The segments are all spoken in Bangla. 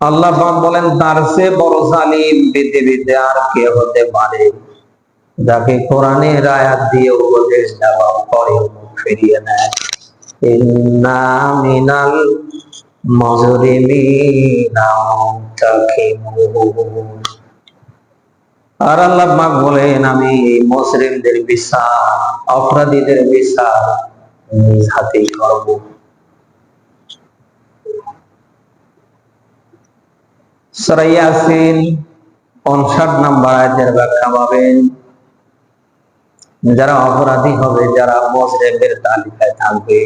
আল্লাহ বলেন, তার চেয়ে বড় জালিম পৃথিবীতে আর কে হতে পারে যাকে কোরআনের আয়াত দিয়ে উপদেশ দেওয়া মুখ ফিরিয়ে নেয়। মিনাল আর আল্লাহ পাক বলেন, আমি মুসলিমদের বিচার, অপরাধীদের বিচার নিজ হাতেই করব। সরাইয়াসিন পঞ্চাশ নাম্বার আয়াতের ব্যাখ্যা পাবেন। যারা অপরাধী হবে, যারা মজরেমের তালিকায় থাকবে,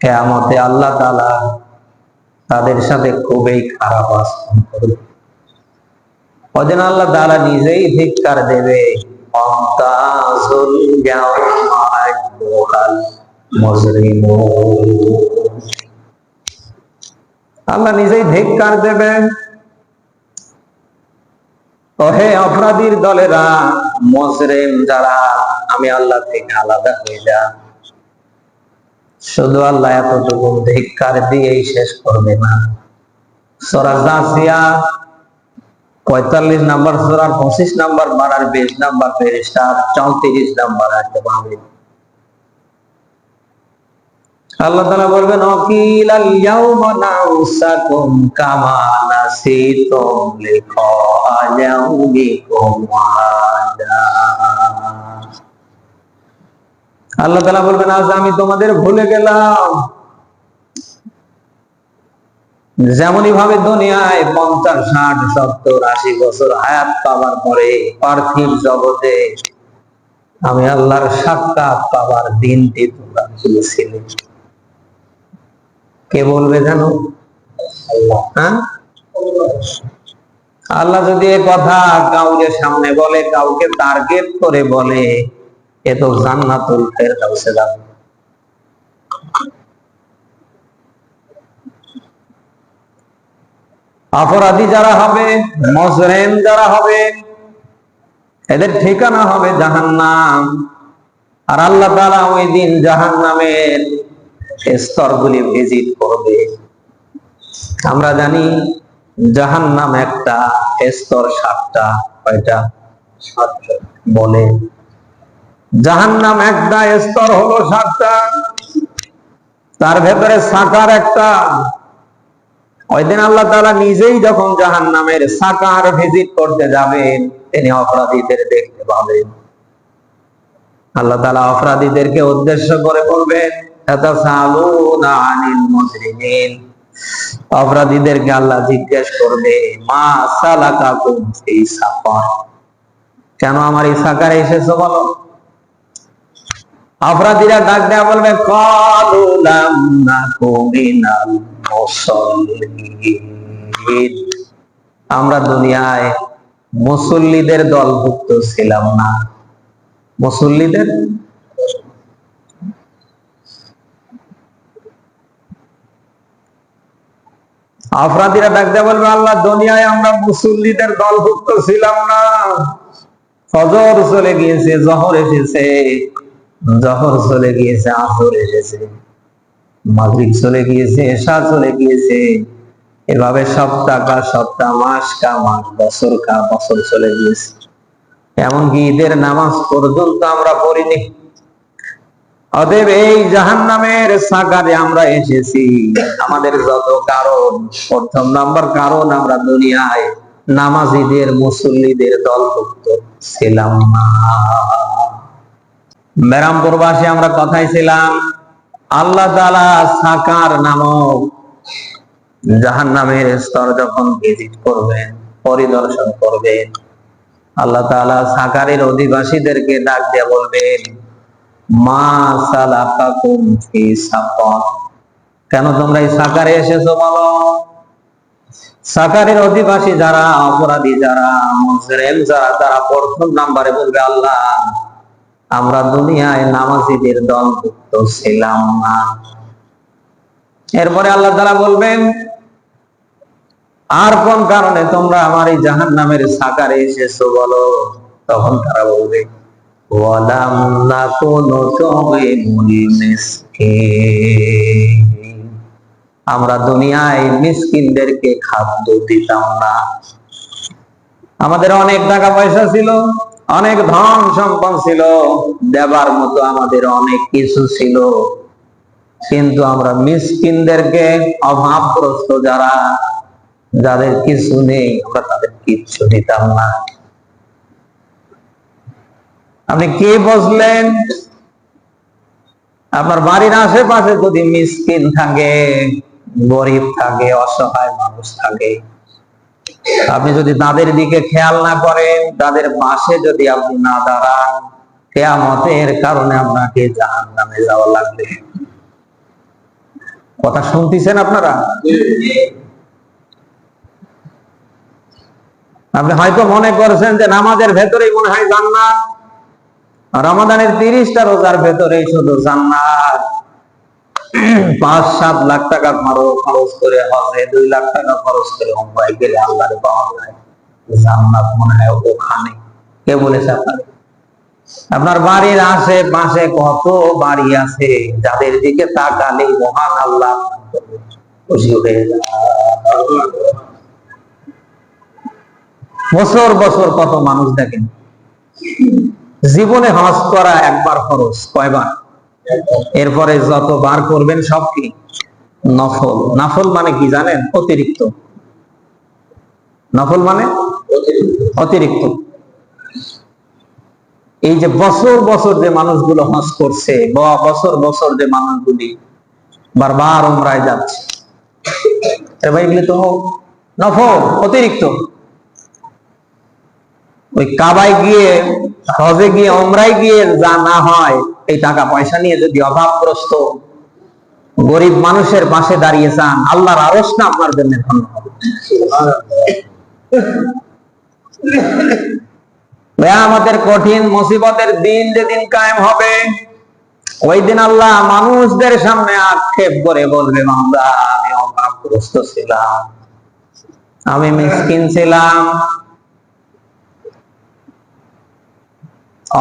কেয়ামতে আল্লাহ তালা তাদের সাথে খুবই খারাপ আচরণ করবে। ওদিন আল্লাহ তালা নিজেই ধিক্কার দেবে। আল্লাহ নিজেই ধিক্কার দেবেন। ও হে অপরাধীর দলেরা, মজরেম যারা, আমি আল্লাহ থেকে আলাদা শুধু আল্লাহ এতটুকু ধিক্কার দিয়েই শেষ করবে না। পঁয়তাল্লিশ নাম্বার সরার পঁচিশ নাম্বার বাড়ার বিশ নাম্বার ফেরিস্টার চৌত্রিশ নাম্বার আল্লাহ তাআলা বলবেন অকিল আল ইয়াউমা নাউসাকুম কামা নাসিতুম লিকা ইয়াউমিকুম আদা আল্লাহ তাআলা বলবেন, আজ আমি তোমাদের ভুলে গেলাম। যেমনই ভাবে দুনিয়ায় পঞ্চাশ, ষাট, সত্তর, আশি বছর হায়াত পাওয়ার পরে পার্থিব জগতে আমি আল্লাহর সাক্ষাৎ পাওয়ার দিনটি তোমরা ভুলেছিলে। কে বলবে জানো? হ্যাঁ? আল্লাহ যদি এ কথা কাউকে সামনে বলে কাউকে টার্গেট করে বলে, এ তো জান্নাতুল ফেরদাউসে যাবে। অপরাধী যারা হবে, মজরেম যারা হবে, এদের ঠিকানা হবে জাহান্নাম। আর আল্লাহ তাআলা ওই দিন জাহান্নামের স্তরগুলি ভিজিট করবে। আমরা জানি জাহান্নাম একটা, স্তর সাতটা, কয়টা? বলে। জাহান্নাম একটা, স্তর হলো সাতটা। তার ভেতরে সাকার একটা। ওই দিন আল্লাহ তাআলা নিজেই যখন জাহান্নামের সাকার ভিজিট করতে যাবেন, তিনি অপরাধীদের দেখতে পাবেন। আল্লাহ তাআলা অপরাধীদেরকে উদ্দেশ্য করে বলবেন আনিল মুজরিমিন? অপরাধীদেরকে আল্লাহ জিজ্ঞেস করবে, মা সালাকাকুম ফি সাফার কেন আমার এই সাকারে এসেছ বলো? অপরাধীরা ডাক দেয়া বলবে, কালু লাম নাকু মিনাল মুসাল্লিন। আমরা দুনিয়ায় মুসল্লিদের দলভুক্ত ছিলাম না। মুসল্লিদের অপরাধীরা ডাক দেয়া বলবে, আল্লাহ, দুনিয়ায় আমরা মুসল্লিদের দলভুক্ত ছিলাম না। ফজর চলে গিয়েছে, জহর এসেছে। জহর চলে গিয়েছে, আসর এসেছে। মাগরিব চলে গিয়েছে, এশা চলে গিয়েছে। এভাবে সপ্তাহ কা সপ্তাহ, মাস কা মাস, বছর কা বছর চলে গিয়েছে। এমনকি ঈদের নামাজ পর্যন্ত আমরা পড়িনি। অতএব এই জাহান নামের সাকারে আমরা এসেছি। আমাদের যত কারণ, প্রথম নাম্বার কারণ আমরা দুনিয়ায় নামাজিদের, মুসল্লিদের দলভুক্ত ছিলাম না। মেরামপুরবাসী, আমরা কথাই ছিলাম? আল্লাহ তালা সাকার নামক জাহান নামের স্তর যখন ভিজিট করবেন, পরিদর্শন করবেন, আল্লাহ তাআলা সাকারের অধিবাসীদেরকে ডাক দিয়ে বলবেন কেন তোমরা এই সাকারে এসেছ বলো? সাকারের অধিবাসী যারা, অপরাধী যারা যারা, তারা প্রথম নাম্বারে বলবে আল্লাহ, আমরা দুনিয়ায় নামাজিদের দলভুক্ত ছিলাম না। এরপরে আল্লাহ তারা বলবেন, আর কোন কারণে তোমরা আমার এই জাহান নামের সাকারে এসেছ বলো? তখন তারা বলবে ওয়ালাম নাকুনু তুইমুল মিসকিন আমরা দুনিয়ায় মিসকিনদেরকে খাদ্য দিতাম না। আমাদের অনেক টাকা পয়সা ছিল, অনেক ধন সম্পদ ছিল, দেবার মতো আমাদের অনেক কিছু ছিল। কিন্তু আমরা মিসকিনদেরকে অভাবগ্রস্ত যারা, যাদের কিছু নেই, আমরা তাদের কিচ্ছু দিতাম না। আপনি কি বুঝলেন আপনার বাড়ির আশেপাশে যদি মিসকিন থাকে, গরিব থাকে, অসহায় মানুষ থাকে, আপনি যদি তাদের দিকে খেয়াল না করেন, তাদের পাশে যদি আপনি না দাঁড়ান, কেয়ামতের কারণে আপনাকে জাহান নামে যাওয়া লাগবে। কথা শুনতেছেন আপনারা? আপনি হয়তো মনে করছেন যে নামাজের ভেতরেই মনে হয় জান্নাত। রমাদানের তিরিশটা রোজার ভেতরেই শুধু জান্নাত। পাঁচ, সাত লাখ টাকা খরচ করে হবে দুই লাখ টাকা খরচ করে মুম্বাই গেলে আল্লাহর পাওয়া যায় জান্নাত মনে হয় ওখানে। কে বলেছে আপনার আপনার বাড়ির আশেপাশে কত বাড়ি আছে? যাদের দিকে তাকালে মহান আল্লাহ খুশি হয়ে বছর বছর কত মানুষ দেখেন? জীবনে হজ করা একবার খরচ কয়বার? এরপরে যত বার করবেন সব কি? নফল। নফল মানে কি জানেন? অতিরিক্ত। নফল মানে? অতিরিক্ত। এই যে বছর বছর যে মানুষগুলো হজ করছে, বা বছর বছর যে মানুষগুলি বারবার উমরায় যাচ্ছে এবার এগুলি তো নফল, অতিরিক্ত। ওই কাবায় গিয়ে হজে গিয়ে ওমরায় গিয়ে যা না হয়, এই টাকা পয়সা নিয়ে যদি অভাবগ্রস্ত গরিব মানুষের পাশে দাঁড়িয়ে যান, আল্লাহর আরস না আপনার জন্য আমাদের কঠিন মুসিবতের দিন যেদিন কায়েম হবে, ওই দিন আল্লাহ মানুষদের সামনে আক্ষেপ করে বলবে, বান্দা, আমি অভাবগ্রস্ত ছিলাম। আমি মিসকিন ছিলাম।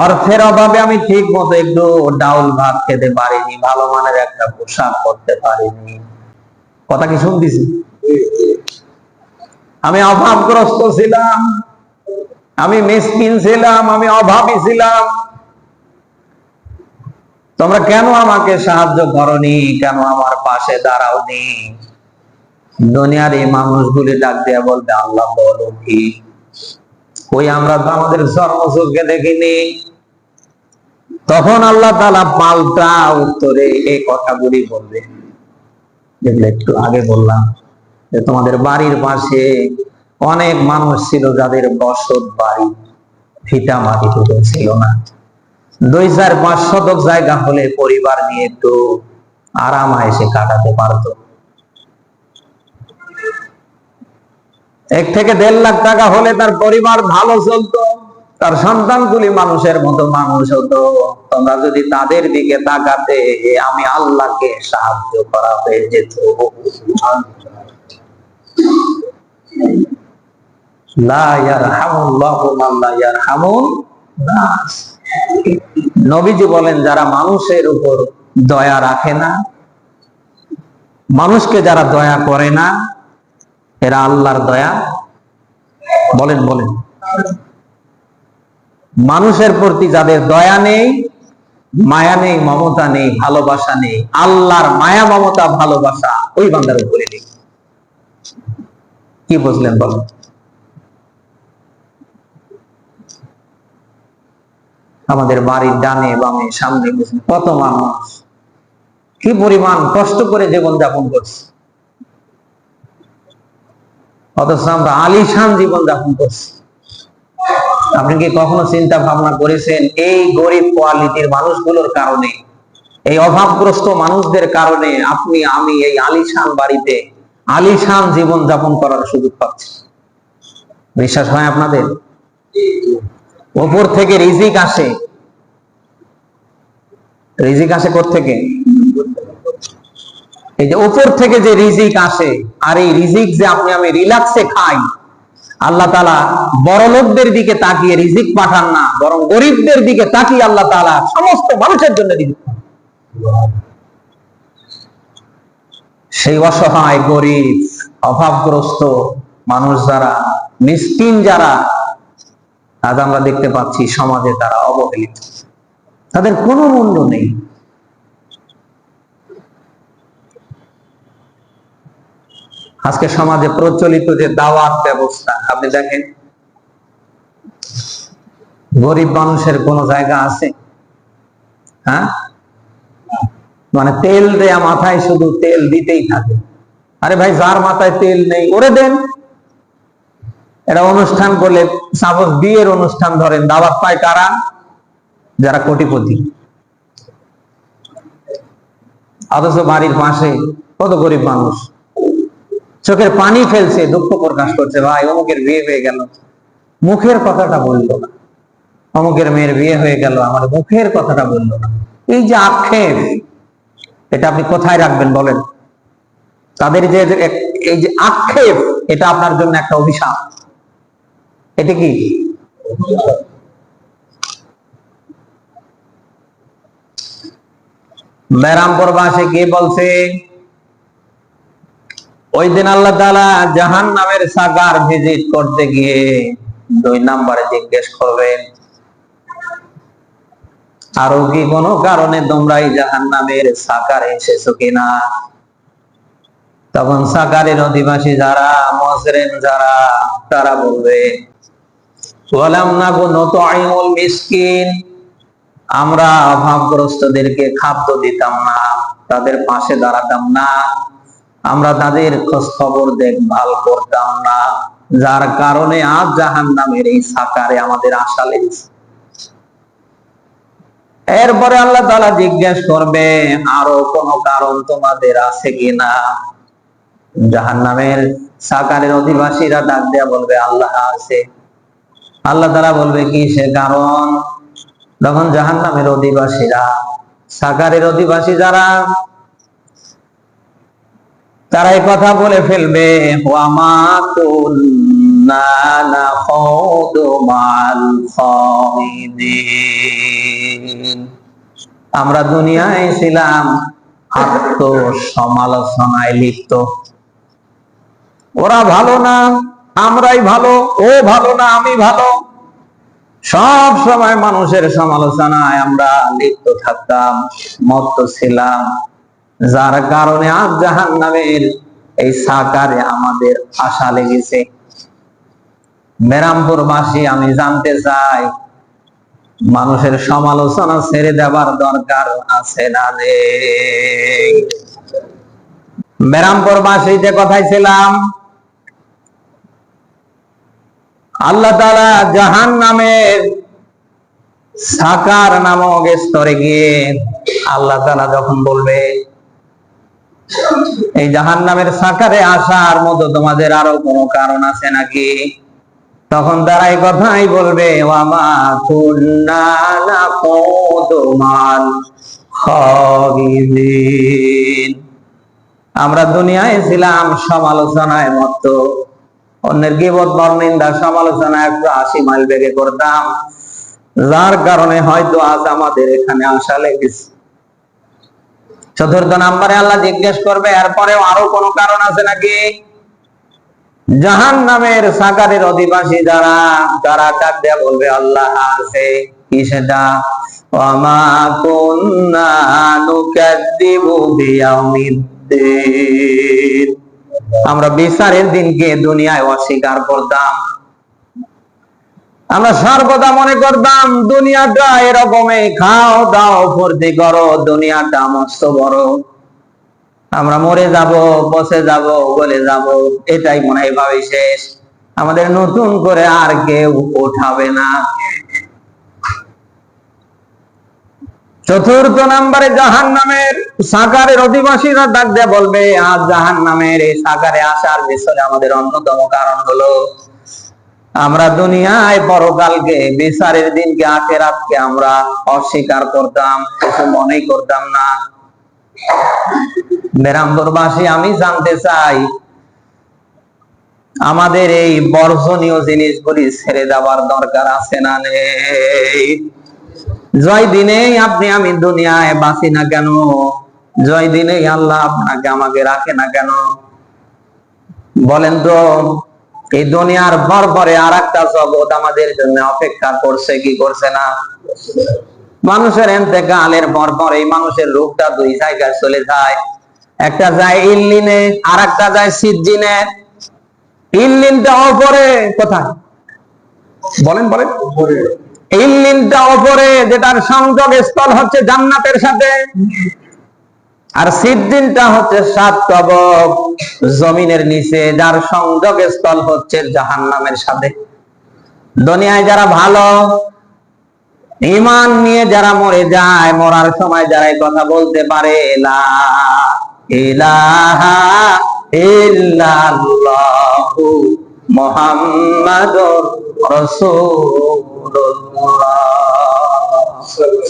অর্থের অভাবে আমি ঠিক মতো একটু ডাউল ভাত খেতে পারিনি, ভালো মানের একটা পোশাক করতে পারিনি। কথা কি শুনতেছি? আমি অভাবগ্রস্ত ছিলাম, আমি মিসকিন ছিলাম, আমি অভাবী ছিলাম। তোমরা কেন আমাকে সাহায্য করনি? কেন আমার পাশে দাঁড়াওনি? দুনিয়ার এই মানুষগুলি ডাক দিয়ে বলতে আল্লাহ বলো কি? ওই আমরা তো আমাদের জন্মযুগকে দেখিনি। তখন আল্লাহ তালা পাল্টা উত্তরে এই কথাগুলি বলবে যেগুলো একটু আগে বললাম যে তোমাদের বাড়ির পাশে অনেক মানুষ ছিল যাদের বসত বাড়ি ফিটা মাটিটুকু ছিল না। দুই চার পাঁচ শতক জায়গা হলে পরিবার নিয়ে একটু আরাম এসে কাটাতে পারতো। এক থেকে দেড় লাখ টাকা হলে তার পরিবার ভালো চলতো, তার সন্তানগুলি মানুষের মতো মানুষ হতো তোমরা যদি তাদের দিকে তাকাতে আমি আল্লাহকে সাহায্য করা হয়ে যেত। নবীজি বলেন, যারা মানুষের উপর দয়া রাখে না, মানুষকে যারা দয়া করে না এরা আল্লাহর দয়া। বলেন বলেন। মানুষের প্রতি যাদের দয়া নেই, মায়া নেই, মমতা নেই, ভালোবাসা নেই, আল্লাহর মায়া, মমতা, ভালোবাসা ওই বান্দার উপরে নেই। কি বুঝলেন, বলেন। আমাদের বাড়ির ডানে বামে সামনে কত মানুষ। কি পরিমাণ কষ্ট করে জীবন যাপন করছে। অথচ আমরা আলিশান জীবন যাপন করছি। আপনি কি কখনো চিন্তা ভাবনা করেছেন, এই গরিব কোয়ালিটির মানুষগুলোর কারণে, এই অভাবগ্রস্ত মানুষদের কারণে আপনি, আমি এই আলিশান বাড়িতে আলিশান জীবন যাপন করার সুযোগ পাচ্ছি? বিশ্বাস হয় আপনাদের? ওপর থেকে রিজিক আসে। রিজিক আসে থেকে এই যে উপর থেকে যে রিজিক আসে, আর এই রিজিক যে আপনি, আমি রিল্যাক্সে খাই, আল্লাহ তালা বড় লোকদের দিকে তাকিয়ে রিজিক পাঠান না, বরং গরিবদের দিকে তাকিয়ে আল্লাহ তালা সমস্ত মানুষের জন্য রিজিক। সেই অসহায় গরিব, অভাবগ্রস্ত মানুষ যারা, মিসকিন যারা, আজ আমরা দেখতে পাচ্ছি সমাজে তারা অবহেলিত তাদের কোনো মূল্য নেই আজকে সমাজে প্রচলিত যে দাওয়াত ব্যবস্থা, আপনি দেখেন? গরিব মানুষের কোন জায়গা আছে? হ্যাঁ? মানে তেল দেয়া মাথায় শুধু তেল দিতেই থাকে। আরে ভাই, যার মাথায় তেল নেই, ওরে দেন। এটা অনুষ্ঠান করলে সাপোজ বিয়ের অনুষ্ঠান ধরেন, দাওয়াত পায় কারা? যারা কোটিপতি। অথচ বাড়ির পাশে কত গরিব মানুষ? চোখের পানি ফেলছে, দুঃখ প্রকাশ করছে, ভাই, অমুকের বিয়ে হয়ে গেল। মুখের কথাটা বলল না। অমুকের মেয়ের বিয়ে হয়ে গেল, আমার মুখের কথাটা বলল না। এই যে আক্ষেপ, এটা আপনি কোথায় রাখবেন বলেন? তাদের যে এই যে আক্ষেপ, এটা আপনার জন্য একটা অভিশাপ। এটা কি? ব্যারামপুর বাসে কে বলছে? ওই দিন আল্লাহ তাআলা জাহান নামের সাগার ভিজিট করতে গিয়ে দুই নাম্বারে জিজ্ঞেস করবেন আরও কি কোনো কারণে তোমরা এই জাহান নামের সাকারে এসেছ কিনা? তখন সাকারের অধিবাসী যারা মজরেন যারা, তারা বলবে বলাম না গো নত আইমুল মিসকিন, আমরা অভাবগ্রস্তদেরকে খাদ্য দিতাম না, তাদের পাশে দাঁড়াতাম না। আমরা তাদের খোঁজ খবর দেখভাল করতাম না। যার কারণে আজ জাহান নামের এই সাকারে আমাদের আশা লেগেছে। এরপরে আল্লাহ তাআলা জিজ্ঞেস করবে, আরও কোন কারণ তোমাদের আছে কিনা? জাহান নামের সাকারের অধিবাসীরা ডাক দেয়া বলবে, আল্লাহ আছে। আল্লাহ তাআলা বলবে, কি সে কারণ? তখন জাহান নামের অধিবাসীরা, সাকারের অধিবাসী যারা তারা এই কথা বলে ফেলবে আমরা দুনিয়ায় ছিলাম আত্ম সমালোচনায় লিপ্ত। ওরা ভালো না, আমরাই ভালো, ও ভালো না, আমি ভালো। সব সময় মানুষের সমালোচনায় আমরা লিপ্ত থাকতাম, মত্ত ছিলাম। যার কারণে আজ জাহান নামের এই সাকারে আমাদের আশা লেগেছে। মেরামপুর বাসী আমি জানতে চাই, মানুষের সমালোচনা ছেড়ে দেবার দরকার আছে না মেরামপুর বাসী যে কথাই ছিলাম, আল্লাহ তাআলা জাহান নামের সাকার নামক স্তরে গিয়ে আল্লাহ তালা যখন বলবে এই জাহান নামের সাকারে আসার মতো তোমাদের আরও কোনো কারণ আছে নাকি? তখন তারা এই কথাই বলবে ওয়ামা কুন্না মাল আমরা দুনিয়ায় ছিলাম সমালোচনায় মত অন্যের গিবত বর্ণিন্দা সমালোচনা একটু আশি মাইল বেগে করতাম। যার কারণে হয়তো আজ আমাদের এখানে আসা লেগেছে। চতুর্থ নম্বরে আল্লাহ জিজ্ঞেস করবে, এরপরেও আরও কোনো কারণ আছে নাকি? জাহান নামের সাকারের অধিবাসী যারা যারা ডাক দেয়া বলবে, আল্লাহ আছে কি সেটা? আমরা বিচারের দিনকে দুনিয়ায় অস্বীকার করতাম। আমরা সর্বদা মনে করতাম, দুনিয়াটা এরকমই, খাও, দাও, ফুর্তি করো, দুনিয়াটা মস্ত বড়। আমরা মরে যাব বসে যাব, গলে যাব, এটাই মনে হয় ভাবে শেষ। আমাদের নতুন করে আর কেউ ওঠাবে না। চতুর্থ নম্বরে জাহান নামের সাকারের অধিবাসীরা ডাক দিয়ে বলবে, আজ জাহান নামের এই সাকারে আসার পিছনে আমাদের অন্যতম কারণ হলো আমরা দুনিয়ায় পরকালকে বিচারের দিনকে, আখেরাতকে আমরা অস্বীকার করতাম, কিছু মনেই করতাম না। বেরামপুরবাসী আমি জানতে চাই, আমাদের এই বর্জনীয় জিনিসগুলি ছেড়ে দেওয়ার দরকার আছে না নেই? জয় দিনে আপনি, আমি দুনিয়ায় বাঁচি না কেন? জয় দিনে আল্লাহ আপনাকে আমাকে রাখে না কেন? বলেন তো এই দুনিয়ার পরে আর একটা জগৎ আমাদের জন্য অপেক্ষা করছে, কি করছে না? মানুষের এতেকালের পর পর এই মানুষের রূপটা দুই জায়গায় চলে যায়। একটা যায় ইল্লিনে আর একটা যায় সিজ্জিনে। ইল্লিনটা অপরে কোথায়? বলেন বলেন। ইল্লিনটা অপরে যেটার সংযোগ স্থল হচ্ছে জান্নাতের সাথে। আর সিদ্দিনটা হচ্ছে সাত কবক জমিনের নিচে, যার সংযোগ স্থল হচ্ছে জাহান্নামের সাথে দুনিয়ায় যারা ভালো ইমান নিয়ে যারা মরে যায়, মরার সময় যারা এই কথা বলতে পারে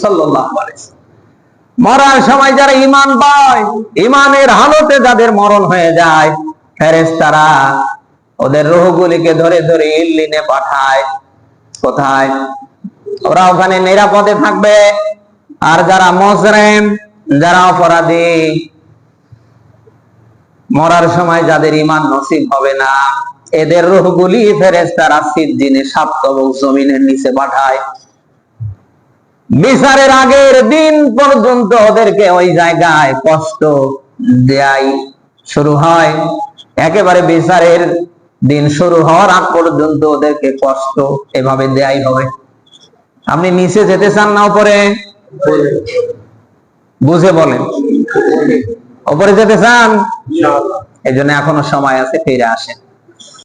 সাল্লাল্লাহু আলাইহি। মরার সময় যারা ইমান পায় ইমানের হালতে যাদের মরণ হয়ে যায়, ফেরেশতারা ওদের রুহগুলিকে ধরে ধরে ইল্লিনে পাঠায়। কোথায়? ওরা ওখানে নিরাপদে থাকবে। আর যারা মজরেম, যারা অপরাধী, মরার সময় যাদের ইমান নসিব হবে না, এদের রুহগুলি ফেরেশতারা সিদ্দিনে সাত কবক জমিনের নিচে পাঠায়। বিচারের আগের দিন পর্যন্ত ওদেরকে ওই জায়গায় কষ্ট দেয় শুরু হয়। একেবারে বিচারের দিন শুরু হওয়ার আগ পর্যন্ত ওদেরকে কষ্ট এভাবে দেয়াই হবে। আপনি নিচে যেতে চান না উপরে? বুঝে বলেন। উপরে যেতে চান? এই জন্য এখনও সময় আছে ফিরে আসেন।